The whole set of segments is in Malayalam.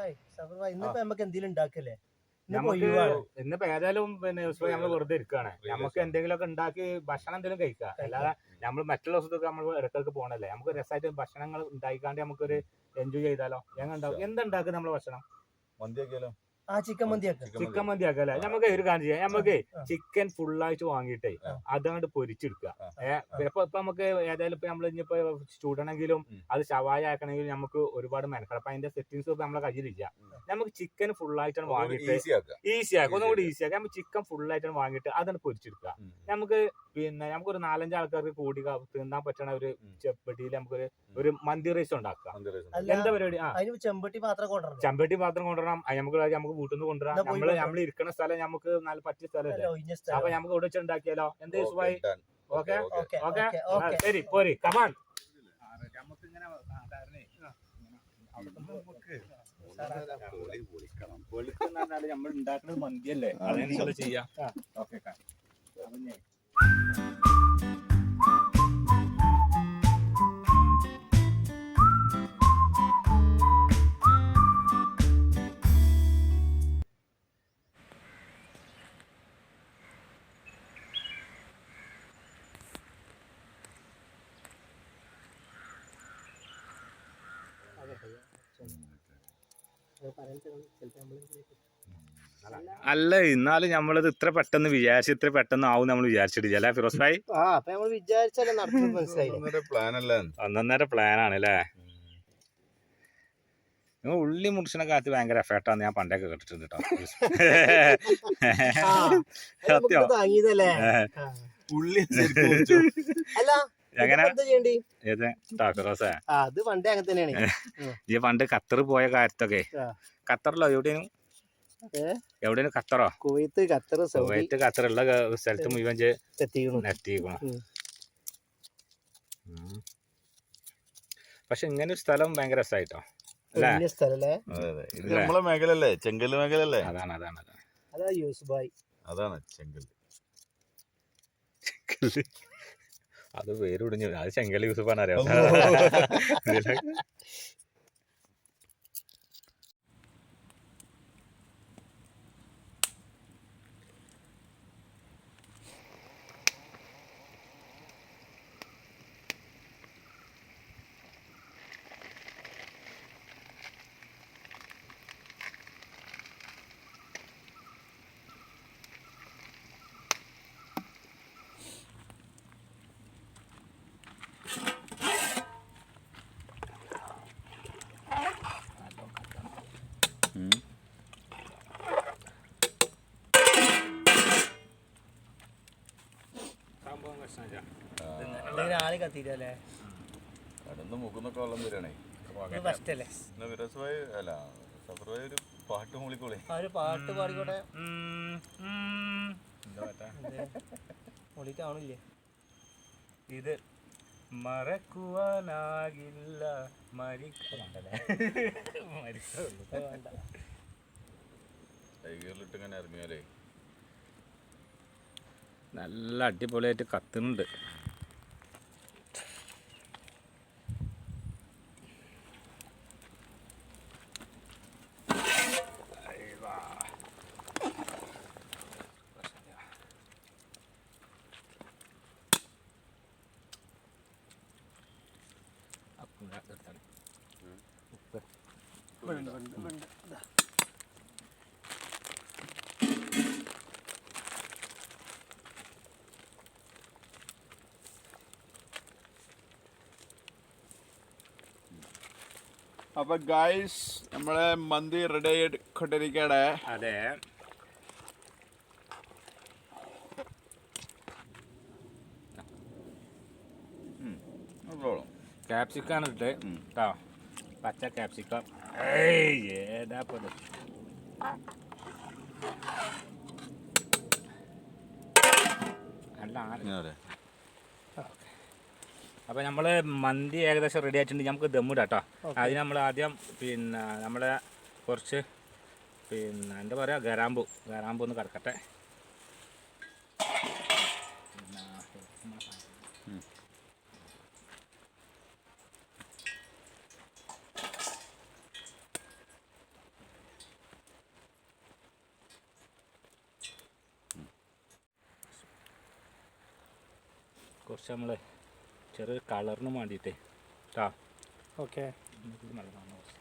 ഭായ് സഫർ ഭായ് ഇന്നിപ്പോ നമുക്ക് എന്തെങ്കിലും ഉണ്ടാക്കല്ലേ? ഇന്നിപ്പോ ഏതായാലും പിന്നെ വെറുതെ ഇരിക്കുകയാണ് നമുക്ക് എന്തെങ്കിലുമൊക്കെ ഉണ്ടാക്കി ഭക്ഷണം എന്തെങ്കിലും കഴിക്കാം. അല്ലാതെ നമ്മൾ മറ്റുള്ള ദിവസത്തൊക്കെ നമ്മൾ ഇടയ്ക്കൊക്കെ പോകണല്ലേ നമുക്ക് രസമായിട്ട് ഭക്ഷണങ്ങൾ ഉണ്ടായിക്കാണ്ട് നമുക്കൊരു എൻജോയ് ചെയ്താലോ? ഞങ്ങൾ ഉണ്ടാക്കും എന്തുണ്ടാക്കും നമ്മളെ ഭക്ഷണം? ആ ചിക്കൻ മന്തി ആക്കാം ചിക്കൻ മന്തി. ആക്കല്ലേ നമുക്ക് ഒരു കാര്യം ചെയ്യാം. നമുക്ക് ചിക്കൻ ഫുള്ളായിട്ട് വാങ്ങിയിട്ടേ. അതങ്ങോട്ട് പൊരിച്ചെടുക്കുക. ഏഹ് ഇപ്പൊ ഇപ്പൊ നമുക്ക് ഏതായാലും ഇപ്പൊ നമ്മൾ ഇനിയിപ്പോ ചൂടണമെങ്കിലും അത് ശവായ ആക്കണമെങ്കിലും നമുക്ക് ഒരുപാട് മെനക്കണം അപ്പൊ അതിന്റെ സെറ്റിങ്സ് ഇപ്പൊ നമ്മളെ കയ്യിലില്ല. നമുക്ക് ചിക്കൻ ഫുള്ളായിട്ടാണ് വാങ്ങിയിട്ട് ഈസി ആക്കുക ഒന്നും കൂടി ഒന്നുകൂടി ഈസി ആക്കാം. നമുക്ക് ചിക്കൻ ഫുള്ളായിട്ടാണ് വാങ്ങിയിട്ട് അതാണ് പൊരിച്ചെടുക്കുക നമുക്ക് പിന്നെ നമുക്കൊരു നാലഞ്ച് ആൾക്കാർക്ക് കൂടി തിന്നാൻ പറ്റണ ഒരു ചെപ്പടിയിൽ നമുക്കൊരു ഒരു മന്തി റൈസ് ഉണ്ടാക്കാം മന്തി റൈസ് അല്ല എന്താ പരിപാടി? ആ. അതിന് ചെമ്പട്ടി മാത്രം കൊണ്ടുവരണം. ചെമ്പട്ടി മാത്രം കൊണ്ടുവരണം. നമുക്ക് നമുക്ക് വീട്ടിൽ നിന്ന് കൊണ്ടുവരാം. നമ്മൾ. നമ്മൾ ഇരിക്കുന്ന സ്ഥലം നമുക്ക് നല്ല പറ്റിയ സ്ഥലമല്ലേ? അപ്പൊ നമുക്ക് ഇവിടെ വെച്ച് ഉണ്ടാക്കിയാലോ? എന്ത് സുഖമായി? Okay okay okay okay okay ശരി പോരി. കമാൻ നമ്മൾ ഉണ്ടാക്കുന്നത് മന്തിയല്ലേ അതെ നിങ്ങൾ ചെയ്യാം ഓക്കെ അല്ല എന്നാലും നമ്മളിത് ഇത്ര പെട്ടെന്ന് വിചാരിച്ച് ഇത്ര പെട്ടെന്ന് ആവും നമ്മൾ വിചാരിച്ചിട്ടില്ല. അല്ലേ ഫിറോസ് ഭായി? ഒന്നൊന്നര പ്ലാനാണ് ആണ് അല്ലേ? ഉള്ളി മുറിച്ചിനെ കാത്ത് ഭയങ്കര എഫേർട്ടാന്ന് ഞാൻ പണ്ടൊക്കെ കേട്ടിട്ടുണ്ട് കേട്ടോ സത്യം. ഉള്ളി അല്ല അത് പണ്ടേ അങ്ങനെ തന്നെയാണ്. ഈ പണ്ട് ഖത്തർ പോയ കാര്യത്തൊക്കെ ഖത്തറിലോ എവിടെയും എവിടെയാണ് എവിടെയും ഖത്തറോ കുവൈത്ത് ഖത്തർ കുവൈത്ത് ഖത്തറുള്ള സ്ഥലത്ത് മുഴുവൻ എത്തിക്കണു പക്ഷെ ഇങ്ങനെ ഒരു സ്ഥലം ഭയങ്കര രസമായിട്ടോ അല്ലേ? വലിയ സ്ഥലല്ലേ? അതെ അതെ. ഇത് നമ്മളെ അതാണ് അതാണ് അതാണ്. അതാണ് ചെങ്കൽ അത് പേര് ഒടിഞ്ഞു. അത് ചെങ്കൽ യൂസഫാണ് അറിയാം. ആൾ കടന്ന് മുക്കുന്നൊക്കെ വെള്ളം അല്ലേ? ഒരു പാട്ട് മൂളിക്കോളെ. ആ ഒരു പാട്ട് പാടിക്കോട്ടെ. ഇത് മറക്കുവാനാകില്ല. മരിക്കണ്ടല്ലേ ഇങ്ങനെ ഇറങ്ങിയാലേ. നല്ല അടിപൊളിയായിട്ട് കത്തുന്നുണ്ട്. അപ്പൊ ഗായ്സ് നമ്മളെ മന്തി റെഡി ആയിക്കൊണ്ടിരിക്കടെ അതെ. ക്യാപ്സിക്കാണ് ഇട്ട് കേട്ടോ പച്ച ക്യാപ്സിക്കം ഏതാ പോലെ അല്ല ആരെ അപ്പോൾ നമ്മൾ മന്തി ഏകദേശം റെഡി ആയിട്ടുണ്ട്. നമുക്ക് ദമ്മിടാം കേട്ടോ അതിന് നമ്മൾ ആദ്യം പിന്നെ നമ്മളെ കുറച്ച് പിന്നെ എന്താ പറയാ ഗരാമ്പു. ഗരാമ്പു ഒന്ന് കടക്കട്ടെ. കുറച്ച് നമ്മൾ ചെറിയ കളറിന് വേണ്ടിയിട്ടേ. കേട്ടോ ഓക്കെ. നല്ലതാണ് കുറച്ച്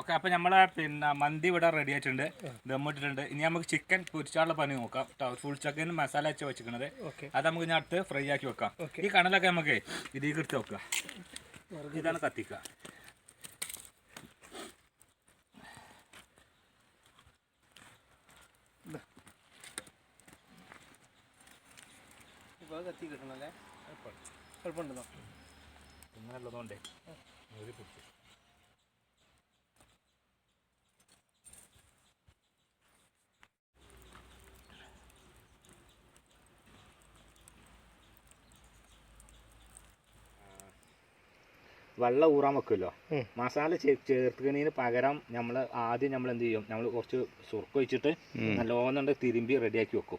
ഓക്കെ അപ്പൊ നമ്മളെ പിന്നെ മന്തി ഇവിടെ റെഡി ആയിട്ടുണ്ട്. ദമ്മിട്ടിട്ടുണ്ട് ഇനി നമുക്ക് ചിക്കൻ പൊരിച്ചാനുള്ള പണി നോക്കാം. ഫുൾ ചിക്കൻ മസാല വെച്ച് വെച്ചിരിക്കണത്. അത് നമുക്ക് ഇനി അടുത്ത് ഫ്രൈ ആക്കി വെക്കാം. ഈ കണലൊക്കെ നമുക്ക് ഇതിലേക്ക് എടുത്ത് വെക്കാം. ഇതാണ് കത്തിക്കുക കത്തി കിട്ടണല്ലേ ഉള്ളതുകൊണ്ടേ ഒരു പിടിച്ചു വെള്ളം ഊറാൻ വെക്കുമല്ലോ. മസാല ചേർത്തുകണീന് പകരം നമ്മൾ ആദ്യം നമ്മൾ എന്ത് ചെയ്യും? നമ്മൾ കുറച്ച് സുർക്ക് വെച്ചിട്ട് നല്ലോണം തിരുമ്പി റെഡിയാക്കി വെക്കും.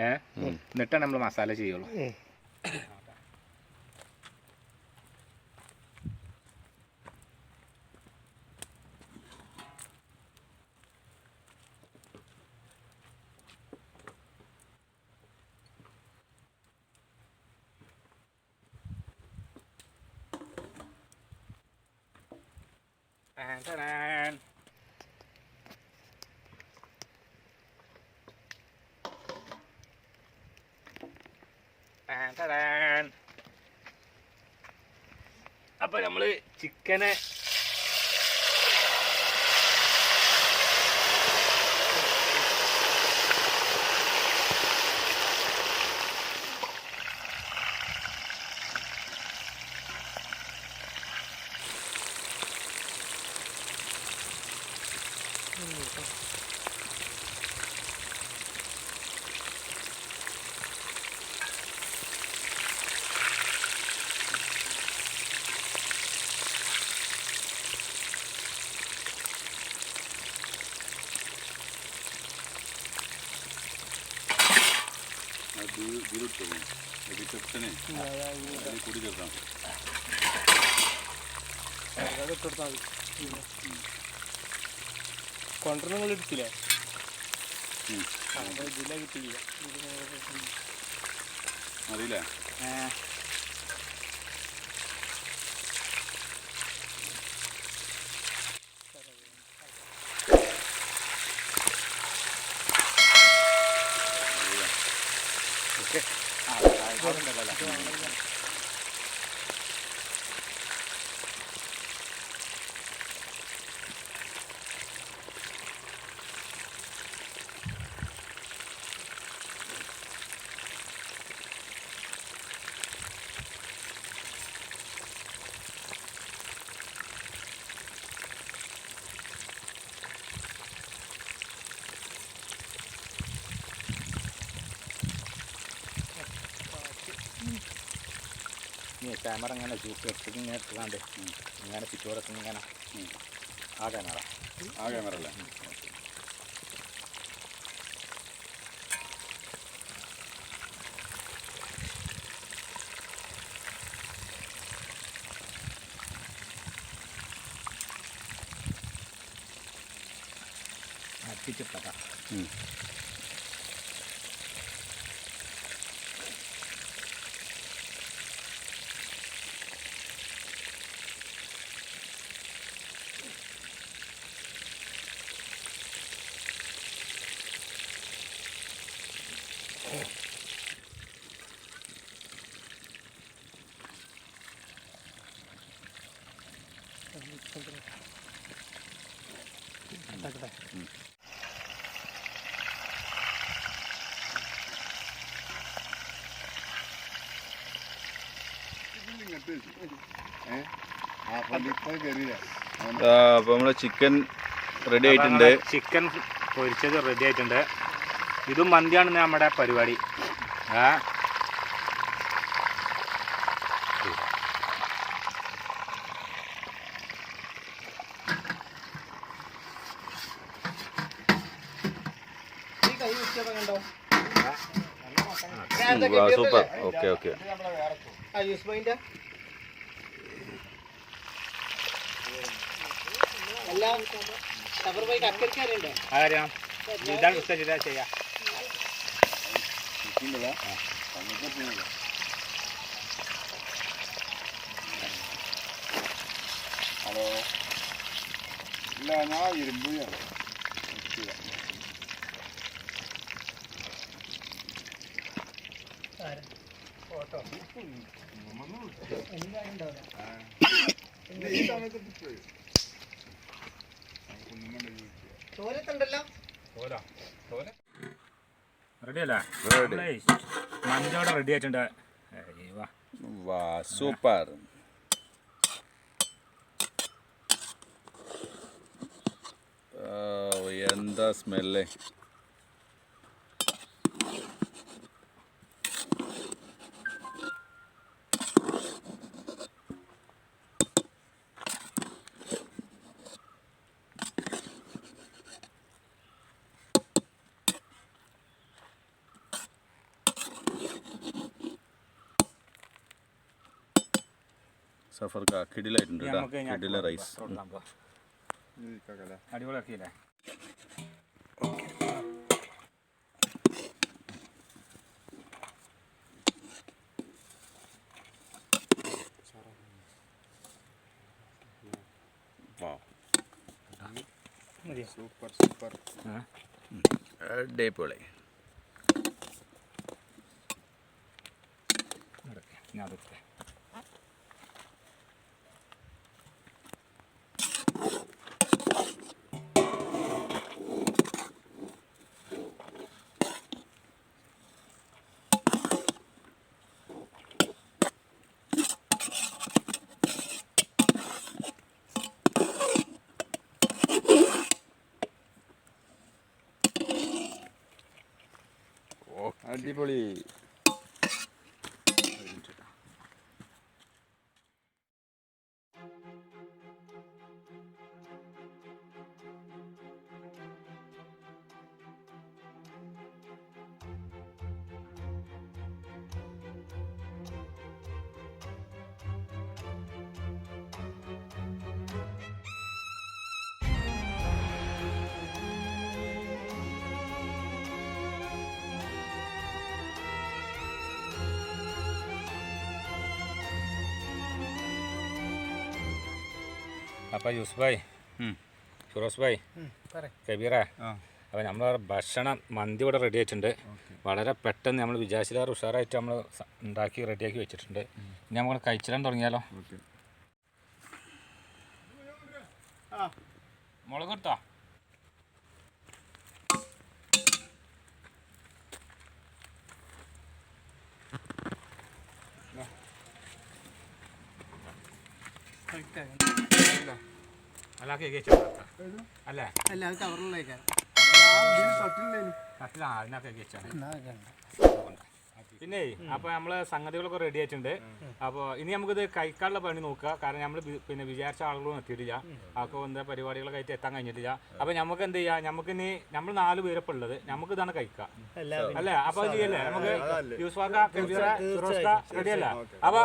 ഏ? എന്നിട്ടാണ് നമ്മൾ മസാല ചെയ്യുള്ളൂ. Ta-da! Ta-da! അപ്പൊ നമ്മൾ ചിക്കനെ ऊपर ಬಿಡುತ್ತೆ ಇದು ಚುಟ್ತಾನೆ ಅದು ಕುಡಿದಿರ್ತಾನೆ ಅದು ಕೊಡ್ತಾನೆ മതി കൊണ്ടുവരുന്ന നിങ്ങൾ എടുത്തില്ലേ അപ്പോൾ ഇതിലെ കിട്ടിയില്ല അറിയില്ലേ ഓക്കെ ആ അതുണ്ടല്ലോ ക്യാമറ ഇങ്ങനെ ചൂട്ട് എടുത്തിട്ട് ഇങ്ങനെ എടുക്കാണ്ട് ഇങ്ങനെ ചുറ്റോടൊക്കെ ഇങ്ങനെ ആ ക്യാമറ ആ ക്യാമറ അല്ലേ അടുപ്പിച്ചിട്ടാ അപ്പോൾ നമ്മൾ ചിക്കൻ റെഡി ആയിട്ടുണ്ട്. ചിക്കൻ പൊരിച്ചത് റെഡി ആയിട്ടുണ്ട്. ഇതും മന്തിയാണ് നമ്മുടെ പരിപാടി. ആ സൂപ്പർ. Okay okay. ഹലോ. ഇല്ല ഞാൻ ഇരുമ്പ് ചെയ്യാം ഞാൻ ഇരുമ്പുകയാണ് റെഡി. ആയിട്ടുണ്ട്. വാ. സൂപ്പർ. എന്താ സ്മെല്ല്? സഫർക്ക കിടിലായിട്ടുണ്ട് കിടില റൈസ്. അടിപൊളിയാക്കിയില്ലേ? Super super. അടിപൊളി. ഞാൻ അതെടുത്തെ. അടിപൊളി അപ്പൊ യൂസുഫായി ഭായ് ഉം. ഫിറോസ് ഭായ് കബീറ അപ്പൊ അപ്പോൾ നമ്മൾ ഭക്ഷണം മന്തി ഇവിടെ റെഡി ആയിട്ടുണ്ട്. വളരെ പെട്ടെന്ന് നമ്മൾ വിചാരിച്ചില്ലാതെ ഉഷാറായിട്ട് നമ്മൾ ഉണ്ടാക്കി റെഡിയാക്കി വെച്ചിട്ടുണ്ട്. ഇനി നമ്മൾ കഴിച്ചിടാൻ തുടങ്ങിയാലോ? മുളക് എടുത്തോ? കേക്ക് അല്ല അത് കവറിലേക്കാണ് പിന്നെ അപ്പൊ നമ്മൾ സംഗതികളൊക്കെ റെഡി ആയിട്ടുണ്ട്. അപ്പൊ ഇനി നമുക്കിത് കഴിക്കാനുള്ള പണി നോക്കുക. കാരണം നമ്മൾ പിന്നെ വിചാരിച്ച ആളുകളും എത്തിയിട്ടില്ല. അപ്പൊ എന്താ പരിപാടികളൊക്കെ ആയിട്ട് എത്താൻ കഴിഞ്ഞിട്ടില്ല. അപ്പൊ നമുക്ക് എന്ത് ചെയ്യാം? നമുക്ക് ഇനി നമ്മൾ നാല് പേരൊപ്പം ഉള്ളത്. നമുക്ക് ഇതാണ് കഴിക്കുക. അല്ലേ? അപ്പൊ ചെയ്യല്ലേ? നമുക്ക് യൂസ്വാക്ക റെഡി അല്ല അപ്പൊ!